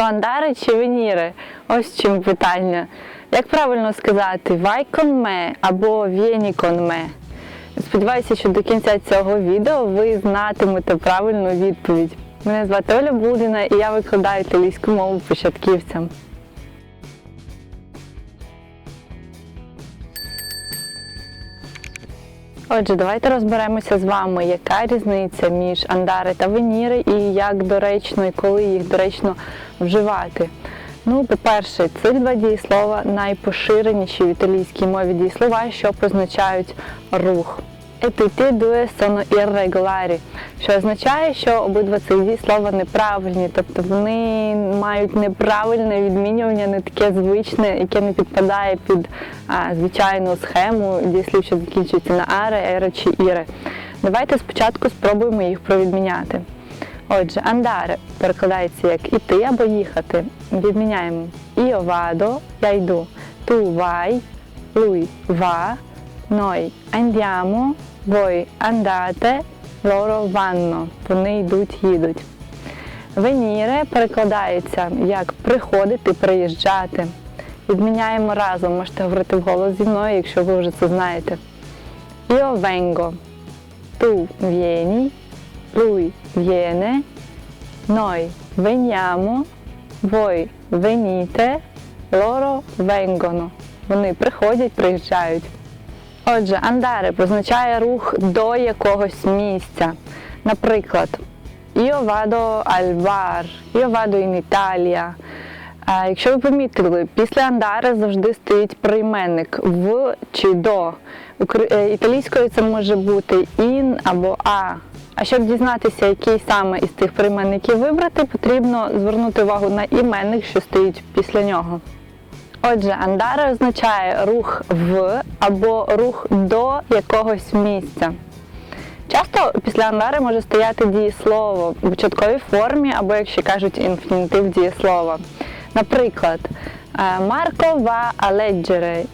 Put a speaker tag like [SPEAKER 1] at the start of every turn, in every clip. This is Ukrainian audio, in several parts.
[SPEAKER 1] То чи веніри? Ось чим питання. Як правильно сказати вайконме або вєніконме? Сподіваюся, що до кінця цього відео ви знатимете правильну відповідь. Мене звати Оля Булдіна і я викладаю італійську мову початківцям. Отже, давайте розберемося з вами, яка різниця між андари та веніри і як доречно і коли їх доречно вживати. Ну, по-перше, ці два дієслова найпоширеніші в італійській мові дієслова, що позначають рух. E due sono irregolari, що означає, що обидва цих дієслова неправильні, тобто вони мають неправильне відмінювання, не таке звичне, яке не підпадає під а, звичайну схему дієслів, що закінчуються на аре, ере чи іре. Давайте спочатку спробуємо їх провідміняти. Отже, андаре перекладається як іти або їхати. Відміняємо vado, я йду, tu vai, lui va, noi andiamo, voi andate, loro vanno. Вони йдуть, їдуть. Веніре перекладається як приходити, приїжджати. Відміняємо разом, можете говорити вголос зі мною, якщо ви вже це знаєте. Io vengo, tu vieni, lui viene, noi veniamo, voi venite, loro vengono. Вони приходять, приїжджають. Отже, андаре позначає рух до якогось місця. Наприклад, Io vado al bar, io vado in Italia. Якщо ви помітили, після андари завжди стоїть прийменник в чи до. Е, Італійською це може бути in або а. А щоб дізнатися, який саме із тих прийменників вибрати, потрібно звернути увагу на іменник, що стоїть після нього. Отже, андаре означає рух в або рух до якогось місця. Часто після андари може стояти дієслово в початковій формі, або, як кажуть, інфінітив дієслова. Наприклад, е, Марко a leggere,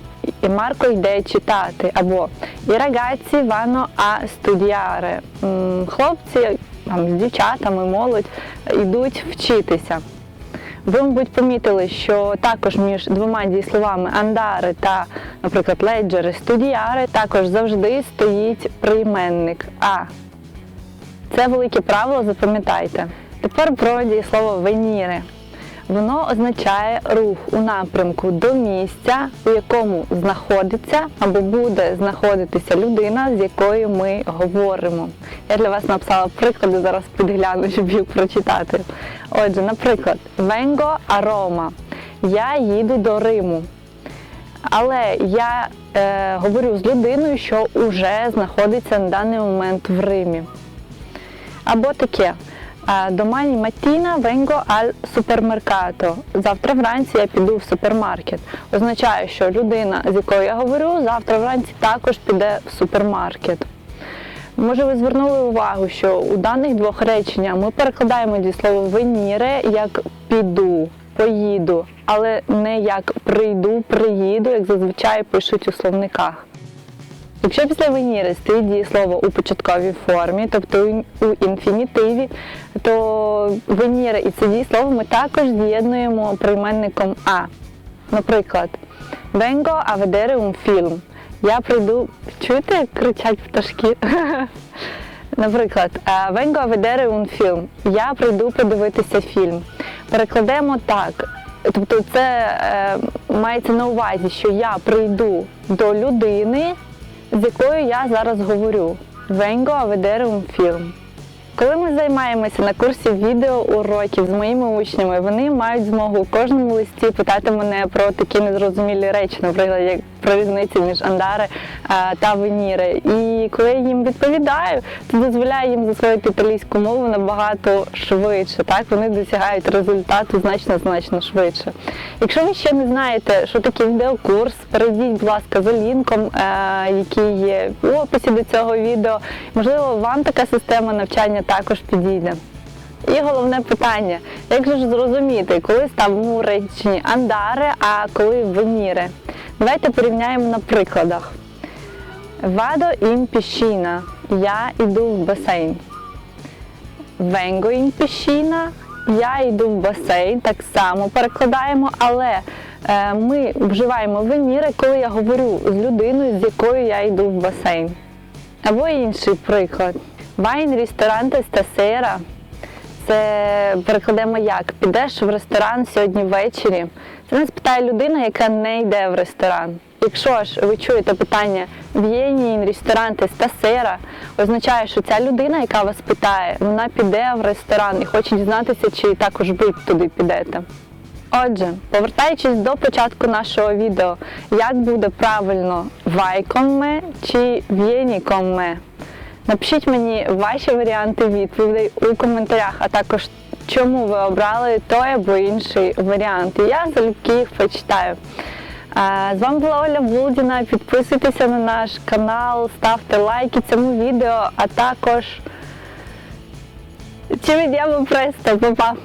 [SPEAKER 1] і Марко йде читати, або ragazzi vanno a studiare. М, Хлопці там, з дівчатами, молодь йдуть вчитися. Ви, мабуть, помітили, що також між двома дієсловами андари та, наприклад, леджери, студіари також завжди стоїть прийменник а. Це велике правило, запам'ятайте. Тепер про дієслово веніри. Воно означає рух у напрямку до місця, у якому знаходиться або буде знаходитися людина, з якою ми говоримо. Я для вас написала приклади, зараз підгляну, щоб їх прочитати. Отже, наприклад, a Roma. Я їду до Риму. Але я е, говорю з людиною, що вже знаходиться на даний момент в Римі. Або таке. «А, Domani mattina vengo al supermercato. Завтра вранці я піду в супермаркет. Означає, що людина, з якою я говорю, завтра вранці також піде в супермаркет. Може, ви звернули увагу, що у даних двох реченнях ми перекладаємо дієслово веніре як піду, поїду, але не як прийду, приїду, як зазвичай пишуть у словниках. Якщо після веніри стоїть дієслово у початковій формі, тобто у інфінітиві, то веніра і це дієслово ми також з'єднуємо прийменником а. Наприклад, Vengo a vedere un. Я прийду. Чуєте, як кричать пташки? Наприклад, Vengo a vedere un. Я прийду подивитися фільм. Перекладемо так. Тобто це е, мається на увазі, що я прийду до людини, з якою я зараз говорю. Vengo a vedere. Коли ми займаємося на курсі відеоуроків з моїми учнями, вони мають змогу у кожному листі питати мене про такі незрозумілі речі, наприклад, як про різницю між андари е, та веніри. І коли я їм відповідаю, це дозволяє їм засвоїти італійську мову набагато швидше. Так вони досягають результату значно значно швидше. Якщо ви ще не знаєте, що таке відеокурс, перейдіть, будь ласка, за лінком, е, який є у описі до цього відео. Можливо, вам така система навчання також підійде. І головне питання: як же ж зрозуміти, коли ставимо у реченні андаре, а коли веніре? Давайте порівняємо на прикладах. Vado in piscina. Я йду в басейн. Vengo in piscina. я йду в басейн, так само перекладаємо, але е, ми вживаємо веніри, коли я говорю з людиною, з якою я йду в басейн. Або інший приклад. Вайн ресторante stasera. Це перекладемо як? Підеш в ресторан сьогодні ввечері. Це нас питає людина, яка не йде в ресторан. Якщо ж ви чуєте питання «Vieni in ristorante stasera», означає, що ця людина, яка вас питає, вона піде в ресторан і хоче дізнатися, чи також ви туди підете. Отже, повертаючись до початку нашого відео, як буде правильно «vai con me» чи «vieni con me». Напишіть мені ваші варіанти відповідей у коментарях, а також чому ви обрали той або інший варіант. Я залюбки їх почитаю. З вами була Оля Булдіна. Підписуйтеся на наш канал, ставте лайки цьому відео, а також. Ci vediamo presto, papà.